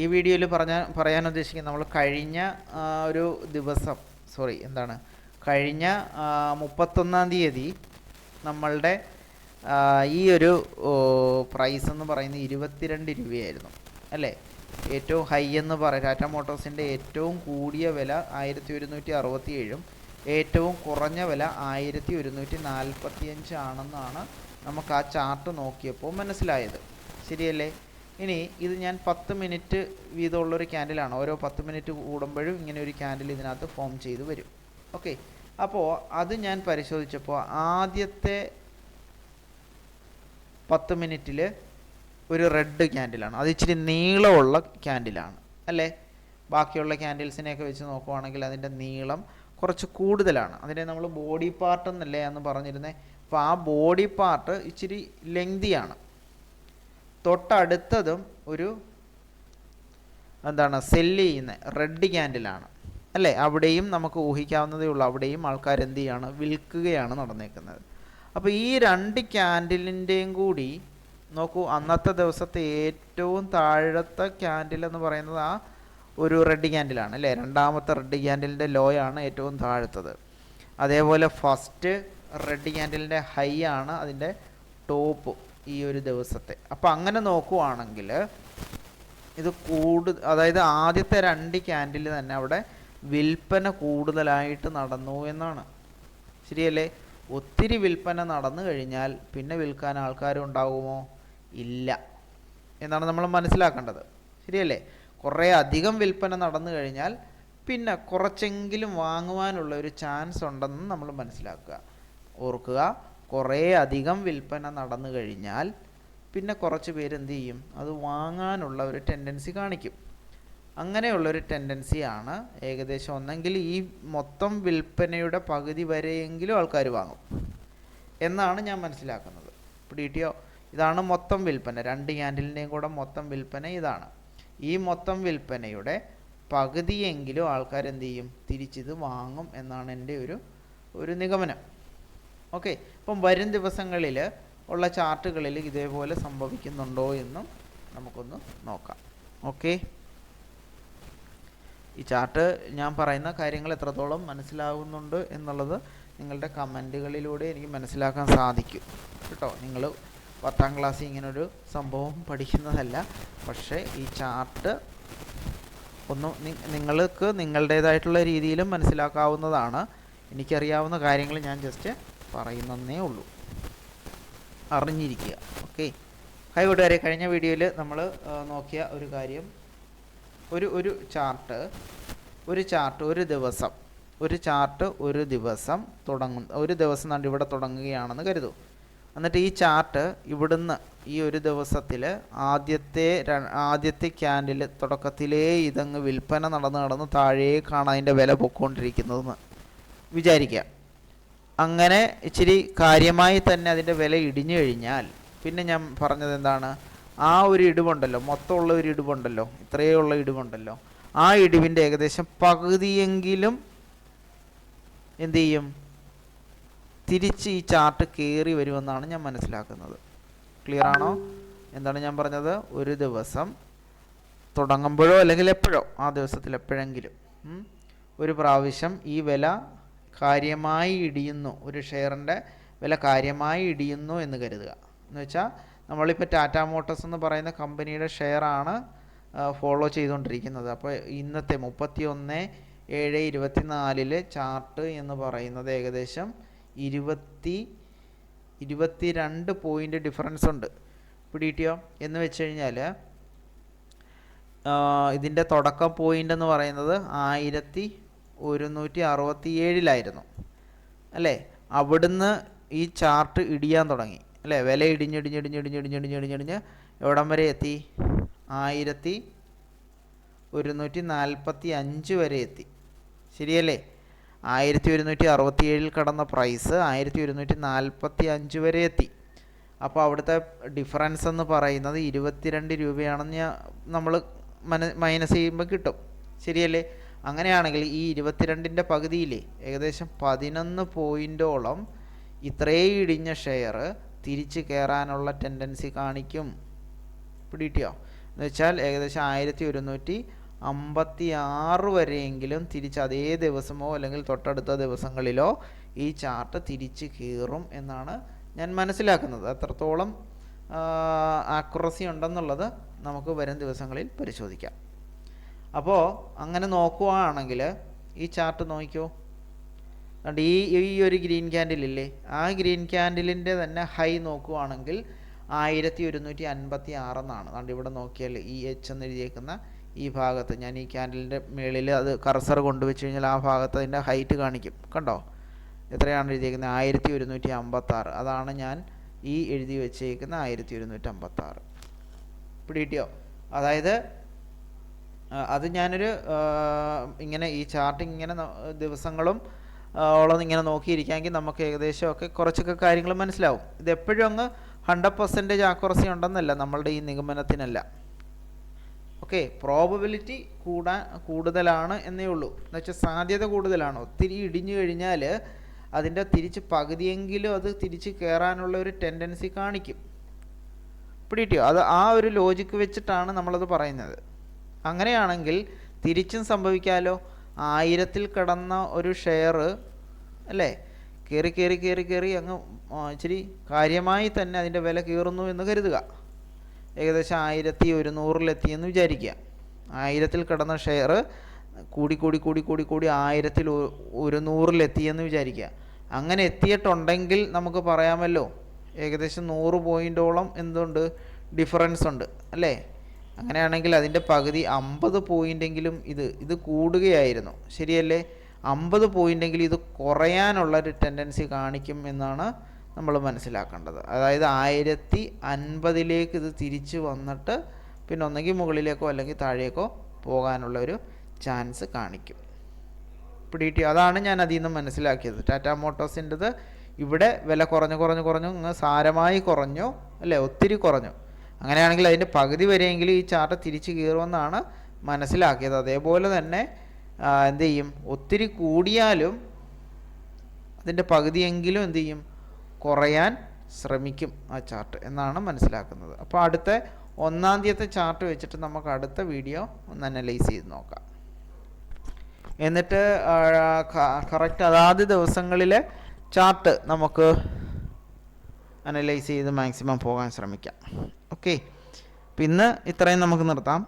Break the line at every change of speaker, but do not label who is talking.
ഈ വീഡിയോയിൽ പറഞ്ഞ പറയാൻ ഉദ്ദേശിക്കുന്നത് നമ്മൾ കഴിഞ്ഞ ഒരു ദിവസം സോറി എന്താണ്? കഴിഞ്ഞ മുപ്പത്തൊന്നാം തീയതി നമ്മളുടെ ഈ ഒരു പ്രൈസ് എന്ന് പറയുന്നത് ഇരുപത്തിരണ്ട് രൂപയായിരുന്നു. അല്ലേ? ഏറ്റവും ഹൈ എന്ന് പറയും. ടാറ്റ മോട്ടോഴ്സിന്റെ ഏറ്റവും കൂടിയ വില ആയിരത്തി ഒരുന്നൂറ്റി അറുപത്തി ഏഴും ഏറ്റവും കുറഞ്ഞ വില ആയിരത്തി ഒരുന്നൂറ്റി നാൽപ്പത്തി അഞ്ച് ആണെന്നാണ് നമുക്ക് ആ ചാർട്ട് നോക്കിയപ്പോൾ മനസ്സിലായത്. ശരിയല്ലേ? ഇനി ഇത് ഞാൻ പത്ത് മിനിറ്റ് വീതമുള്ളൊരു ക്യാൻഡിലാണ്. ഓരോ പത്ത് മിനിറ്റ് കൂടുമ്പോഴും ഇങ്ങനെ ഒരു ക്യാൻഡിൽ ഇതിനകത്ത് ഫോം ചെയ്ത് വരും. ഓക്കെ. അപ്പോൾ അത് ഞാൻ പരിശോധിച്ചപ്പോൾ ആദ്യത്തെ പത്ത് മിനിറ്റിൽ ഒരു റെഡ് ക്യാൻഡിലാണ്. അത് ഇച്ചിരി നീളമുള്ള ക്യാൻഡിലാണ്. അല്ലേ? ബാക്കിയുള്ള ക്യാൻഡിൽസിനെയൊക്കെ വെച്ച് നോക്കുവാണെങ്കിൽ അതിന്റെ നീളം കുറച്ച് കൂടുതലാണ്. അതിനെ നമ്മൾ ബോഡി പാർട്ട് എന്നല്ലേ എന്ന് പറഞ്ഞിരുന്നത് അപ്പോൾ ആ ബോഡി പാർട്ട് ഇച്ചിരി ലെങ്തിയാണ്. തൊട്ടടുത്തതും ഒരു എന്താണ് സെല്ല് ചെയ്യുന്ന റെഡ് ക്യാൻഡിലാണ്. അല്ലേ? അവിടെയും നമുക്ക് ഊഹിക്കാവുന്നതേ ഉള്ളൂ. അവിടെയും ആൾക്കാർ എന്ത് ചെയ്യാണ്? വിൽക്കുകയാണ് നടന്നേക്കുന്നത്. അപ്പോൾ ഈ രണ്ട് ക്യാൻഡിലിന്റെയും കൂടി നോക്കൂ അന്നത്തെ ദിവസത്തെ ഏറ്റവും താഴത്തെ ക്യാൻഡിൽ എന്ന് പറയുന്നത് ആ ഒരു റെഡ് ക്യാൻഡിലാണ് അല്ലേ? രണ്ടാമത്തെ റെഡ് ക്യാൻഡിലിന്റെ ലോയാണ് ഏറ്റവും താഴത്തത്. അതേപോലെ ഫസ്റ്റ് റെഡ് ക്യാൻഡിലിന്റെ ഹൈ ആണ് അതിന്റെ ടോപ്പ്. ഈ ഒരു ദിവസത്തെ. അപ്പോൾ അങ്ങനെ നോക്കുവാണെങ്കിൽ ഇത് കൂടു അതായത് ആദ്യത്തെ രണ്ട് ക്യാൻഡിൽ തന്നെ അവിടെ വിൽപ്പന കൂടുതലായിട്ട് നടന്നു എന്നാണ്. ശരിയല്ലേ? ഒത്തിരി വിൽപ്പന നടന്നു കഴിഞ്ഞാൽ പിന്നെ വിൽക്കാൻ ആൾക്കാരുണ്ടാകുമോ ഇല്ല. എന്നാണ് നമ്മൾ മനസ്സിലാക്കേണ്ടത്. ശരിയല്ലേ? കുറേ അധികം വിൽപ്പന നടന്നു കഴിഞ്ഞാൽ പിന്നെ കുറച്ചെങ്കിലും വാങ്ങുവാനുള്ള ഒരു ചാൻസ് ഉണ്ടെന്ന് നമ്മൾ മനസ്സിലാക്കുക. ഓർക്കുക. കുറേ അധികം വിൽപ്പന നടന്നു കഴിഞ്ഞാൽ പിന്നെ കുറച്ച് പേര് എന്ത് ചെയ്യും? അത് വാങ്ങാനുള്ള ഒരു ടെൻഡൻസി കാണിക്കും. അങ്ങനെയുള്ളൊരു ടെൻഡൻസിയാണ് ഏകദേശം ഒന്നെങ്കിൽ ഈ മൊത്തം വിൽപ്പനയുടെ പകുതി വരെയെങ്കിലും ആൾക്കാർ വാങ്ങും. എന്നാണ് ഞാൻ മനസ്സിലാക്കുന്നത്. ഇപ്പോൾ ഡി ടി ഒ ഇതാണ് മൊത്തം വിൽപ്പന. രണ്ട് ക്യാൻഡിലിന്റെയും കൂടെ മൊത്തം വിൽപ്പന ഇതാണ്. ഈ മൊത്തം വിൽപ്പനയുടെ പകുതിയെങ്കിലും ആൾക്കാർ എന്ത് ചെയ്യും? തിരിച്ചിത് വാങ്ങും എന്നാണ് എന്റെ ഒരു ഒരു നിഗമനം. ഓക്കെ അപ്പം വരും ദിവസങ്ങളിൽ ഉള്ള ചാർട്ടുകളിൽ ഇതേപോലെ സംഭവിക്കുന്നുണ്ടോ എന്നും നമുക്കൊന്ന് നോക്കാം. ഓക്കെ? ഈ ചാർട്ട് ഞാൻ പറയുന്ന കാര്യങ്ങൾ എത്രത്തോളം മനസ്സിലാകുന്നുണ്ട് എന്നുള്ളത് നിങ്ങളുടെ കമന്റുകളിലൂടെ എനിക്ക് മനസ്സിലാക്കാൻ സാധിക്കും. കേട്ടോ? നിങ്ങൾ പത്താം ക്ലാസ്സിൽ ഇങ്ങനൊരു സംഭവം പഠിക്കുന്നതല്ല. പക്ഷേ ഈ ചാർട്ട് ഒന്ന് നിങ്ങൾക്ക് നിങ്ങളുടേതായിട്ടുള്ള രീതിയിലും മനസ്സിലാക്കാവുന്നതാണ്. എനിക്കറിയാവുന്ന കാര്യങ്ങൾ ഞാൻ ജസ്റ്റ് പറയുന്നതേ ഉള്ളൂ. അറിഞ്ഞിരിക്കുക. ഓക്കെ ഹൈ കൂട്ടുകാരെ കഴിഞ്ഞ വീഡിയോയിൽ നമ്മൾ നോക്കിയ ഒരു കാര്യം. ഒരു ഒരു ചാർട്ട് ഒരു ചാർട്ട് ഒരു ദിവസം. ഒരു ചാർട്ട് ഒരു ദിവസം തുടങ്ങും ഒരു ദിവസം കണ്ട് ഇവിടെ തുടങ്ങുകയാണെന്ന് കരുതൂ. എന്നിട്ട് ഈ ചാർട്ട് ഇവിടുന്ന് ഈ ഒരു ദിവസത്തിൽ ആദ്യത്തെ ആദ്യത്തെ ക്യാൻഡിൽ തുടക്കത്തിലേ ഇതങ്ങ് വിൽപ്പന നടന്ന് നടന്ന് താഴേക്കാണ് അതിന്റെ വില പൊക്കോണ്ടിരിക്കുന്നതെന്ന് വിചാരിക്കുക. അങ്ങനെ ഇച്ചിരി കാര്യമായി തന്നെ അതിന്റെ വില ഇടിഞ്ഞു കഴിഞ്ഞാൽ പിന്നെ ഞാൻ പറഞ്ഞത് എന്താണ്? ആ ഒരു ഇടിവുണ്ടല്ലോ മൊത്തമുള്ള ഒരു ഇടിവുണ്ടല്ലോ ഇത്രയേ ഉള്ള ഇടിവുണ്ടല്ലോ. ആ ഇടിവിന്റെ ഏകദേശം പകുതിയെങ്കിലും എന്തു ചെയ്യും? തിരിച്ച് ഈ ചാർട്ട് കയറി വരുമെന്നാണ് ഞാൻ മനസ്സിലാക്കുന്നത്. ക്ലിയർ ആണോ? എന്താണ് ഞാൻ പറഞ്ഞത്? ഒരു ദിവസം തുടങ്ങുമ്പോഴോ അല്ലെങ്കിൽ എപ്പോഴോ ആ ദിവസത്തിൽ എപ്പോഴെങ്കിലും ഒരു പ്രാവശ്യം ഈ വില കാര്യമായി ഇടിയുന്നു. ഒരു ഷെയറിന്റെ വില കാര്യമായി ഇടിയുന്നു എന്ന് കരുതുക. എന്ന് വെച്ചാൽ നമ്മളിപ്പോൾ ടാറ്റ മോട്ടോഴ്സ് എന്ന് പറയുന്ന കമ്പനിയുടെ ഷെയറാണ് ഫോളോ ചെയ്തുകൊണ്ടിരിക്കുന്നത്. അപ്പോൾ ഇന്നത്തെ മുപ്പത്തി ഒന്ന് ഏഴ് ഇരുപത്തി നാലിലെ ചാർട്ട് എന്ന് പറയുന്നത് ഏകദേശം ഇരുപത്തി ഇരുപത്തി രണ്ട് പോയിന്റ് ഡിഫറൻസ് ഉണ്ട്. പിടിയിട്ടിയോ എന്ന് വെച്ച് കഴിഞ്ഞാൽ ഇതിന്റെ തുടക്കം പോയിന്റ് എന്ന് പറയുന്നത് ആയിരത്തി ഒരുന്നൂറ്റി അറുപത്തി ഏഴിലായിരുന്നു അല്ലേ? അവിടുന്ന് ഈ ചാർട്ട് ഇടിയാൻ തുടങ്ങി. അല്ലേ? വില ഇടിഞ്ഞിടിഞ്ഞിടിഞ്ഞിടിഞ്ഞിടിഞ്ഞിടിഞ്ഞിടിഞ്ഞ് എവിടം വരെ എത്തി? ആയിരത്തി ഒരുന്നൂറ്റി നാൽപ്പത്തി അഞ്ച് വരെ എത്തി. ശരിയല്ലേ? ആയിരത്തി ഒരുന്നൂറ്റി അറുപത്തി ഏഴിൽ കടന്ന പ്രൈസ് ആയിരത്തി ഒരുന്നൂറ്റി നാൽപ്പത്തി അഞ്ച് വരെ എത്തി. അപ്പോൾ അവിടുത്തെ ഡിഫറൻസ് എന്ന് പറയുന്നത് ഇരുപത്തിരണ്ട് രൂപയാണെന്ന് നമ്മൾ മന മൈനസ് ചെയ്യുമ്പോൾ കിട്ടും. ശരിയല്ലേ? അങ്ങനെയാണെങ്കിൽ ഈ ഇരുപത്തിരണ്ടിന്റെ പകുതിയിലേ ഏകദേശം പതിനൊന്ന് പോയിന്റോളം ഇത്രേ ഇടിഞ്ഞ ഷെയർ തിരിച്ച് കയറാനുള്ള ടെൻഡൻസി കാണിക്കും. പിടിയിട്ടിയോ എന്ന് വെച്ചാൽ ഏകദേശം ആയിരത്തി ഒരുന്നൂറ്റി അമ്പത്തി ആറ് വരെയെങ്കിലും തിരിച്ച് അതേ ദിവസമോ അല്ലെങ്കിൽ തൊട്ടടുത്ത ദിവസങ്ങളിലോ ഈ ചാർട്ട് തിരിച്ച് കയറും എന്നാണ് ഞാൻ മനസ്സിലാക്കുന്നത്. അത്രത്തോളം ആക്യുറസി ഉണ്ടെന്നുള്ളത് നമുക്ക് വരും ദിവസങ്ങളിൽ പരിശോധിക്കാം. അപ്പോൾ അങ്ങനെ നോക്കുകയാണെങ്കിൽ ഈ ചാർട്ട് നോക്കിക്കോ. അതുകൊണ്ട് ഈ ഈ ഒരു ഗ്രീൻ ക്യാൻഡിൽ ഇല്ലേ? ആ ഗ്രീൻ ക്യാൻഡിലിന്റെ തന്നെ ഹൈ നോക്കുവാണെങ്കിൽ ആയിരത്തി ഒരുന്നൂറ്റി അൻപത്തി ആറെന്നാണ് അതുകൊണ്ട് ഇവിടെ നോക്കിയാൽ ഈ എച്ച് എന്ന് എഴുതിയേക്കുന്ന ഈ ഭാഗത്ത് ഞാൻ ഈ ക്യാൻഡിലിന്റെ മേളിൽ അത് കർസർ കൊണ്ടുവച്ച് കഴിഞ്ഞാൽ ആ ഭാഗത്ത് അതിന്റെ ഹൈറ്റ് കാണിക്കും. കണ്ടോ? എത്രയാണ് എഴുതിയേക്കുന്നത്? ആയിരത്തി ഒരുന്നൂറ്റി അമ്പത്താറ് അതാണ് ഞാൻ ഈ എഴുതി വെച്ചേക്കുന്ന ആയിരത്തി ഒരുന്നൂറ്റി അമ്പത്താറ് പിടികിട്ടിയോ? അതായത് അത് ഞാനൊരു ഇങ്ങനെ ഈ ചാർട്ട് ഇങ്ങനെ ദിവസങ്ങളും ഉള്ളത് ഇങ്ങനെ നോക്കിയിരിക്കാമെങ്കിൽ നമുക്ക് ഏകദേശമൊക്കെ കുറച്ചൊക്കെ കാര്യങ്ങൾ മനസ്സിലാവും. ഇത് എപ്പോഴും അങ്ങ് ഹൺഡ്രഡ് പെർസെന്റേജ് ആക്കുറസി ഉണ്ടെന്നല്ല നമ്മളുടെ ഈ നിഗമനത്തിനല്ല. ഓക്കെ പ്രോബബിലിറ്റി കൂടാൻ കൂടുതലാണ് എന്നേ ഉള്ളൂ. എന്ന് വെച്ചാൽ സാധ്യത കൂടുതലാണ്. ഒത്തിരി ഇടിഞ്ഞു കഴിഞ്ഞാൽ അതിന്റെ തിരിച്ച് പകുതിയെങ്കിലും അത് തിരിച്ച് കയറാനുള്ള ഒരു ടെൻഡൻസി കാണിക്കും. പിടിയിട്ടോ അത് ആ ഒരു ലോജിക്ക് വെച്ചിട്ടാണ് നമ്മളത് പറയുന്നത്. അങ്ങനെയാണെങ്കിൽ തിരിച്ചും സംഭവിക്കാമല്ലോ ആയിരത്തിൽ കടന്ന ഒരു ഷെയർ അല്ലേ? കയറി കയറി കയറി കയറി അങ്ങ് ഇച്ചിരി കാര്യമായി തന്നെ അതിന്റെ വില കയറുന്നു എന്ന് കരുതുക. ഏകദേശം ആയിരത്തി ഒരുന്നൂറിലെത്തിയെന്ന് വിചാരിക്കുക. ആയിരത്തിൽ കടന്ന ഷെയർ കൂടി കൂടി കൂടി കൂടി കൂടി ആയിരത്തിൽ ഒ- ഒരുന്നൂറിലെത്തിയെന്ന് വിചാരിക്കുക. അങ്ങനെ എത്തിയിട്ടുണ്ടെങ്കിൽ നമുക്ക് പറയാമല്ലോ. ഏകദേശം നൂറ് പോയിന്റോളം എന്തുണ്ട്? ഡിഫറൻസ് ഉണ്ട്. അല്ലേ? അങ്ങനെയാണെങ്കിൽ അതിന്റെ പകുതി അമ്പത് പോയിന്റെങ്കിലും ഇത് ഇത് കൂടുകയായിരുന്നു. ശരിയല്ലേ? അമ്പത് പോയിന്റെങ്കിലും ഇത് കുറയാനുള്ളൊരു ടെൻഡൻസി കാണിക്കും എന്നാണ് നമ്മൾ മനസ്സിലാക്കേണ്ടത്. അതായത് ആയിരത്തി അൻപതിലേക്ക് ഇത് തിരിച്ച് വന്നിട്ട് പിന്നെ ഒന്നെങ്കിൽ മുകളിലേക്കോ അല്ലെങ്കിൽ താഴേക്കോ പോകാനുള്ള ഒരു ചാൻസ് കാണിക്കും. പിടികിട്ടി അതാണ് ഞാൻ അതിൽ നിന്ന് മനസ്സിലാക്കിയത്. ടാറ്റ മോട്ടോഴ്സിന്റെത് ഇവിടെ വില കുറഞ്ഞു കുറഞ്ഞു കുറഞ്ഞു സാരമായി കുറഞ്ഞു അല്ലേ? ഒത്തിരി കുറഞ്ഞു. അങ്ങനെയാണെങ്കിൽ അതിന്റെ പകുതി വരെയെങ്കിലും ഈ ചാർട്ട് തിരിച്ച് കീറുമെന്നാണ് മനസ്സിലാക്കിയത്. അതേപോലെ തന്നെ എന്ത് ചെയ്യും? ഒത്തിരി കൂടിയാലും അതിന്റെ പകുതിയെങ്കിലും എന്ത് ചെയ്യും? കുറയാൻ ശ്രമിക്കും ആ ചാർട്ട് എന്നാണ് മനസ്സിലാക്കുന്നത്. അപ്പോൾ അടുത്ത ഒന്നാം തീയത്തെ ചാർട്ട് വെച്ചിട്ട് നമുക്ക് അടുത്ത വീഡിയോ ഒന്ന് അനലൈസ് ചെയ്ത് നോക്കാം. എന്നിട്ട് കറക്റ്റ് അതാത് ദിവസങ്ങളിലെ ചാർട്ട് നമുക്ക് അനലൈസ് ചെയ്ത് മാക്സിമം പോകാൻ ശ്രമിക്കാം. ഓക്കെ. പിന്നെ ഇത്രയും നമുക്ക് നിർത്താം.